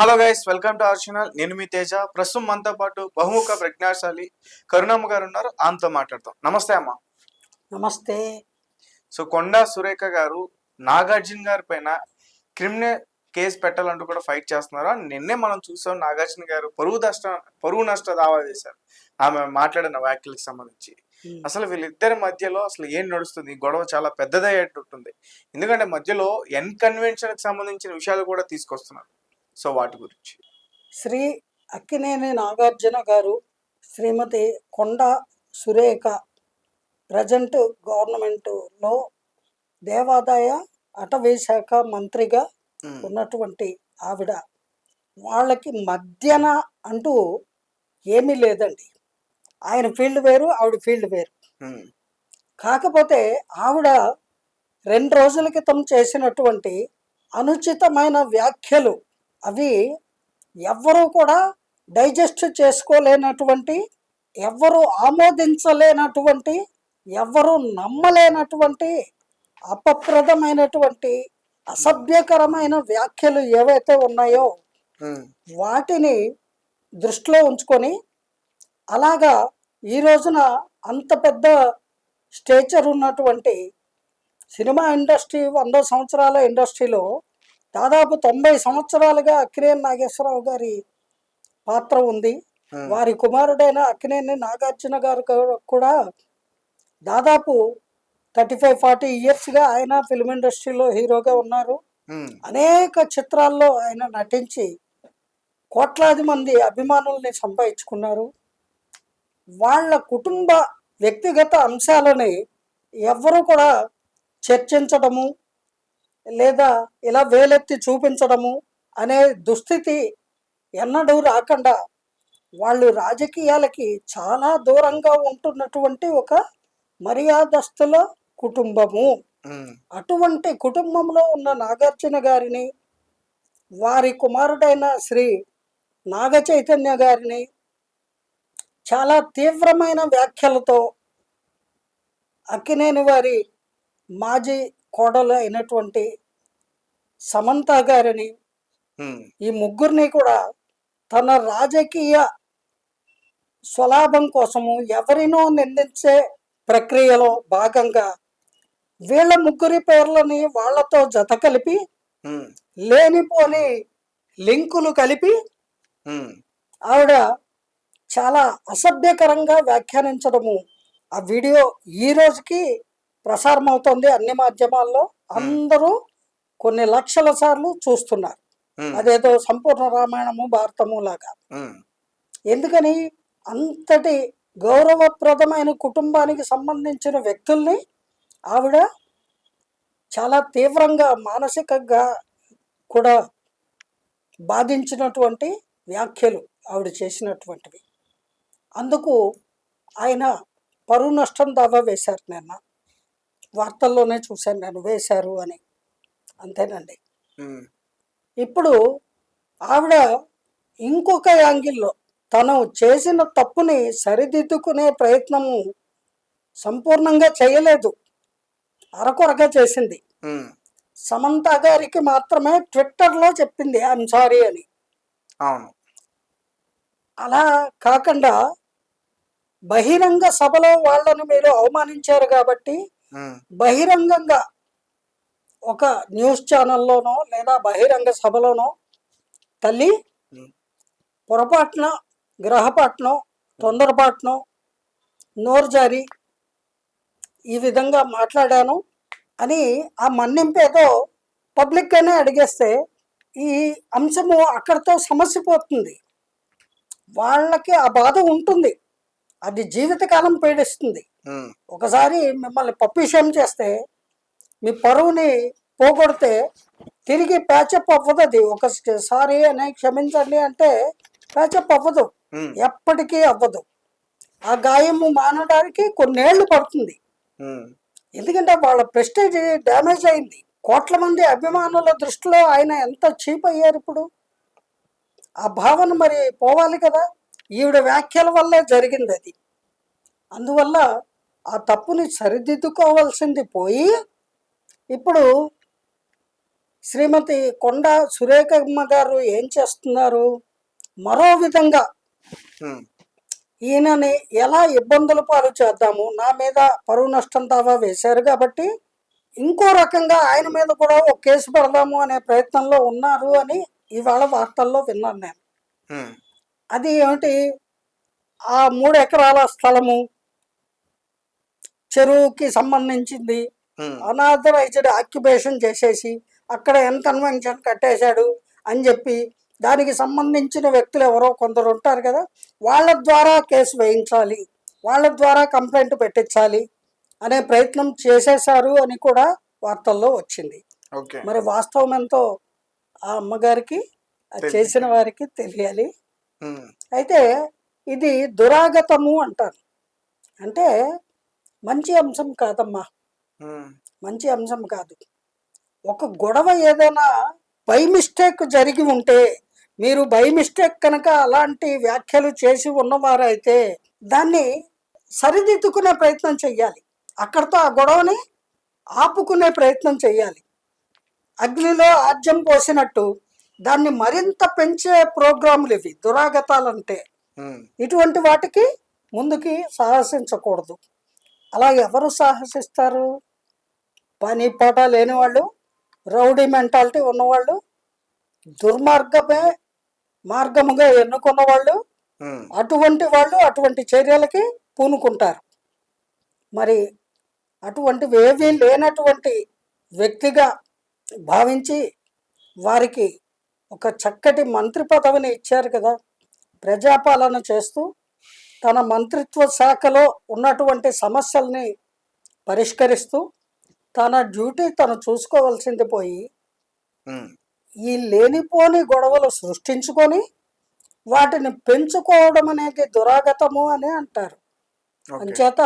Hello guys welcome to our channel నేను మీ తేజ. ప్రస్తుతం మనతో పాటు బహుముఖ ప్రజ్ఞాశాలి కరుణమ్మ గారు ఉన్నారు. ఆమెతో మాట్లాడతాం నమస్తే అమ్మ. నమస్తే. సో కొండా సురేఖ గారు నాగార్జున గారి పైన క్రిమినల్ కేసు పెట్టాలంటూ కూడా ఫైట్ చేస్తున్నారు? నిన్నే మనం చూసాం నాగార్జున గారు పరువు నష్ట పరువు నష్ట దావా చేశారు ఆమె మాట్లాడిన వ్యాఖ్యలకు సంబంధించి. అసలు వీళ్ళిద్దరి మధ్యలో అసలు ఏం నడుస్తుంది? గొడవ చాలా పెద్దదయ్యేటట్టుంది. ఎందుకంటే మధ్యలో ఎన్ కన్వెన్షన్కి సంబంధించిన విషయాలు కూడా తీసుకొస్తున్నారు. సో వాటి గురించి. శ్రీ అక్కినేని నాగార్జున గారు శ్రీమతి కొండ సురేఖ ప్రజెంట్ గవర్నమెంట్లో దేవాదాయ అటవీ శాఖ మంత్రిగా ఉన్నటువంటి ఆవిడ. వాళ్ళకి మధ్యన అంటూ ఏమీ లేదండి. ఆయన ఫీల్డ్ వేరు ఆవిడ ఫీల్డ్ వేరు. కాకపోతే ఆవిడ రెండు రోజుల క్రితం చేసినటువంటి అనుచితమైన వ్యాఖ్యలు అవి ఎవ్వరూ కూడా డైజెస్ట్ చేసుకోలేనటువంటి ఎవ్వరూ ఆమోదించలేనటువంటి ఎవ్వరూ నమ్మలేనటువంటి అపప్రదమైనటువంటి అసభ్యకరమైన వ్యాఖ్యలు ఏవైతే ఉన్నాయో వాటిని దృష్టిలో ఉంచుకొని అలాగా ఈ రోజున అంత పెద్ద స్టేచర్ ఉన్నటువంటి సినిమా ఇండస్ట్రీ వంద సంవత్సరాల ఇండస్ట్రీలో దాదాపు తొంభై సంవత్సరాలుగా అక్కినేని నాగేశ్వరరావు గారి పాత్ర ఉంది. వారి కుమారుడైన అక్కినేని నాగార్జున గారు కూడా దాదాపు థర్టీ ఫైవ్ ఫార్టీ ఇయర్స్గా ఆయన ఫిల్మ్ ఇండస్ట్రీలో హీరోగా ఉన్నారు. అనేక చిత్రాల్లో ఆయన నటించి కోట్లాది మంది అభిమానుల్ని సంపాదించుకున్నారు. వాళ్ళ కుటుంబ వ్యక్తిగత అంశాలని ఎవ్వరూ కూడా చర్చించడము లేదా ఇలా వేలెత్తి చూపించడము అనే దుస్థితి ఎన్నడూ రాకుండా వాళ్ళు రాజకీయాలకి చాలా దూరంగా ఉంటున్నటువంటి ఒక మర్యాదస్తుల కుటుంబము. అటువంటి కుటుంబంలో ఉన్న నాగార్జున గారిని వారి కుమారుడైన శ్రీ నాగ చైతన్య గారిని చాలా తీవ్రమైన వ్యాఖ్యలతో అక్కినేని వారి మాజీ కోడలు అయినటువంటి సమంత గారిని ఈ ముగ్గురిని కూడా తన రాజకీయ స్వలాభం కోసము ఎవరినో నిందించే ప్రక్రియలో భాగంగా వీళ్ళ ముగ్గురి పేర్లని వాళ్ళతో జత కలిపి లేనిపోని లింకులు కలిపి ఆవిడ చాలా అసభ్యకరంగా వ్యాఖ్యానించడము. ఆ వీడియో ఈ రోజుకి ప్రసారం అవుతుంది అన్ని మాధ్యమాల్లో. అందరూ కొన్ని లక్షల సార్లు చూస్తున్నారు. అదేదో సంపూర్ణ రామాయణము భారతము లాగా. ఎందుకని అంతటి గౌరవప్రదమైన కుటుంబానికి సంబంధించిన వ్యక్తుల్ని ఆవిడ చాలా తీవ్రంగా మానసికంగా కూడా బాధించినటువంటి వ్యాఖ్యలు ఆవిడ చేసినటువంటివి. అందుకు ఆయన పరువు నష్టం దావా వేశారు నిన్న. వార్తల్లోనే చూశాను నేను వేశారు అని. అంతేనండి. ఇప్పుడు ఆవిడ ఇంకొక యాంగిల్లో తను చేసిన తప్పుని సరిదిద్దుకునే ప్రయత్నము సంపూర్ణంగా చేయలేదు. అరకొరగా చేసింది. సమంత గారికి మాత్రమే ట్విట్టర్లో చెప్పింది ఐఎమ్ సారీ అని. అవును. అలా కాకుండా బహిరంగ సభలో వాళ్ళని మీరు అవమానించారు కాబట్టి బహిరంగంగా ఒక న్యూస్ ఛానల్లోనో లేదా బహిరంగ సభలోనో తల్లి పొరపాటున గ్రహపాటునో తొందరపాటునో నోరు జారి ఈ విధంగా మాట్లాడాను అని ఆ మన్నింపేదో పబ్లిక్గానే అడిగేస్తే ఈ అంశము అక్కడితో సమస్య పోతుంది వాళ్ళకి ఆ బాధ ఉంటుంది. అది జీవితకాలం పీడిస్తుంది. ఒకసారి మిమ్మల్ని పప్పిషం చేస్తే మీ పరువుని పోగొడితే తిరిగి ప్యాచప్ అవ్వదు అది. ఒకసారి అని క్షమించండి అంటే ప్యాచప్ అవ్వదు. ఎప్పటికీ అవ్వదు. ఆ గాయము మానడానికి కొన్నేళ్ళు పడుతుంది. ఎందుకంటే వాళ్ళ ప్రెస్టేజ్ డ్యామేజ్ అయింది. కోట్ల మంది అభిమానుల దృష్టిలో ఆయన ఎంత చీప్ అయ్యారు ఇప్పుడు? ఆ భావన మరి పోవాలి కదా. ఈవిడ వ్యాఖ్యల వల్లే జరిగింది అది. అందువల్ల ఆ తప్పుని సరిదిద్దుకోవాల్సింది పోయి ఇప్పుడు శ్రీమతి కొండ సురేఖమ్మ గారు ఏం చేస్తున్నారు? మరో విధంగా ఈయనని ఎలా ఇబ్బందుల పాలు చేద్దాము? నా మీద పరువు నష్టం దావా వేశారు కాబట్టి ఇంకో రకంగా ఆయన మీద కూడా ఒక కేసు పెడదాము అనే ప్రయత్నంలో ఉన్నారు అని ఇవాళ వార్తల్లో విన్నాను నేను. అది ఏమిటి ఆ మూడు ఎకరాల స్థలము చెరువుకి సంబంధించింది. అనాథరైజ్డ్ ఆక్యుపేషన్ చేసేసి అక్కడ కన్వెన్షన్ కట్టేశాడు అని చెప్పి దానికి సంబంధించిన వ్యక్తులు ఎవరో కొందరు ఉంటారు కదా వాళ్ళ ద్వారా కేసు వేయించాలి వాళ్ళ ద్వారా కంప్లైంట్ పెట్టించాలి అనే ప్రయత్నం చేసేశారు అని కూడా వార్తల్లో వచ్చింది. మరి వాస్తవం ఎంతో ఆ అమ్మగారికి. చేసిన వారికి తెలియాలి. అయితే ఇది దురాగతము అంటారు. అంటే మంచి అంశం కాదమ్మా. మంచి అంశం కాదు. ఒక గొడవ ఏదైనా బై మిస్టేక్ జరిగి ఉంటే మీరు బై మిస్టేక్ కనుక అలాంటి వ్యాఖ్యలు చేసి ఉన్నవారైతే దాన్ని సరిదిద్దుకునే ప్రయత్నం చెయ్యాలి. అక్కడితో ఆ గొడవని ఆపుకునే ప్రయత్నం చెయ్యాలి. అగ్నిలో ఆజ్యం పోసినట్టు దాన్ని మరింత పెంచే ప్రోగ్రాములు ఇవి దురాగతాలంటే. ఇటువంటి వాటికి ముందుకి సాహసించకూడదు. అలా ఎవరు సాహసిస్తారు? పని పాట లేని వాళ్ళు రౌడీ మెంటాలిటీ ఉన్నవాళ్ళు దుర్మార్గమే మార్గముగా ఎన్నుకున్న వాళ్ళు అటువంటి వాళ్ళు అటువంటి చర్యలకి పూనుకుంటారు. మరి అటువంటివి ఏవీ లేనటువంటి వ్యక్తిగా భావించి వారికి ఒక చక్కటి మంత్రి పదవిని ఇచ్చారు కదా. ప్రజాపాలన చేస్తూ తన మంత్రిత్వ శాఖలో ఉన్నటువంటి సమస్యల్ని పరిష్కరిస్తూ తన డ్యూటీ తను చూసుకోవాల్సింది పోయి ఈ లేనిపోని గొడవలు సృష్టించుకొని వాటిని పెంచుకోవడం అనేది దురాగతము అని అంటారు. అంచేత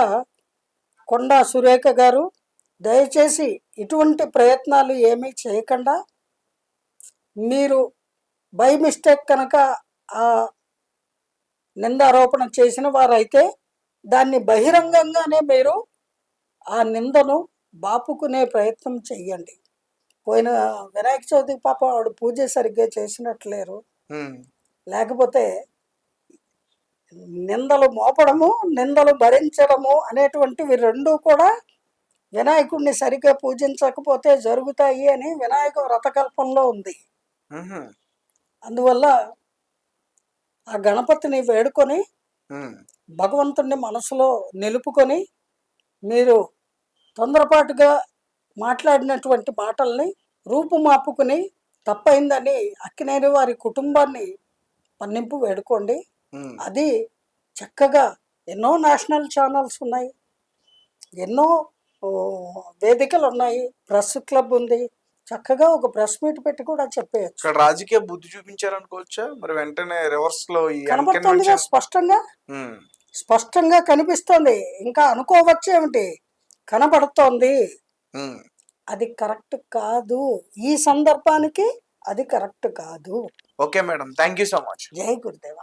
కొండా సురేఖ గారు దయచేసి ఇటువంటి ప్రయత్నాలు ఏమీ చేయకుండా మీరు బై మిస్టేక్ కనుక ఆ నిందారోపణ చేసిన వారైతే దాన్ని బహిరంగంగానే మీరు ఆ నిందను బాపుకునే ప్రయత్నం చెయ్యండి. పోయిన వినాయక చవితికి పాప ఆవిడ పూజ సరిగ్గా చేసినట్లేరు. లేకపోతే నిందలు మోపడము నిందలు భరించడము అనేటువంటివి రెండు కూడా వినాయకుడిని సరిగ్గా పూజించకపోతే జరుగుతాయి అని వినాయక వ్రతకల్పంలో ఉంది. అందువల్ల ఆ గణపతిని వేడుకొని ఉమ్, భగవంతుణ్ణి మనసులో నిలుపుకొని మీరు తొందరపాటుగా మాట్లాడినటువంటి మాటల్ని రూపుమాపుకుని తప్పైందని అక్కినేని వారి కుటుంబాన్ని పన్నింపు వేడుకోండి. అది చక్కగా ఎన్నో నేషనల్ ఛానల్స్ ఉన్నాయి. ఎన్నో వేదికలు ఉన్నాయి. ప్రెస్ క్లబ్ ఉంది. చక్కగా ఒక ప్రెస్ మీట్ పెట్టి కూడా చెప్పేయచ్చు. ఇక్కడ రాజకీయ బుద్ధి చూపించారనుకోవచ్చా? మరి వెంటనే రివర్స్లో unconventional- స్పష్టంగా? స్పష్టంగా కనిపిస్తోంది. ఇంకా అనుకోవచ్చు ఏమిటి? కనబడుతోంది. అది కరెక్ట్ కాదు. ఈ సందర్భానికి అది కరెక్ట్ కాదు. Okay madam. Thank you so much. జై గురుదేవా.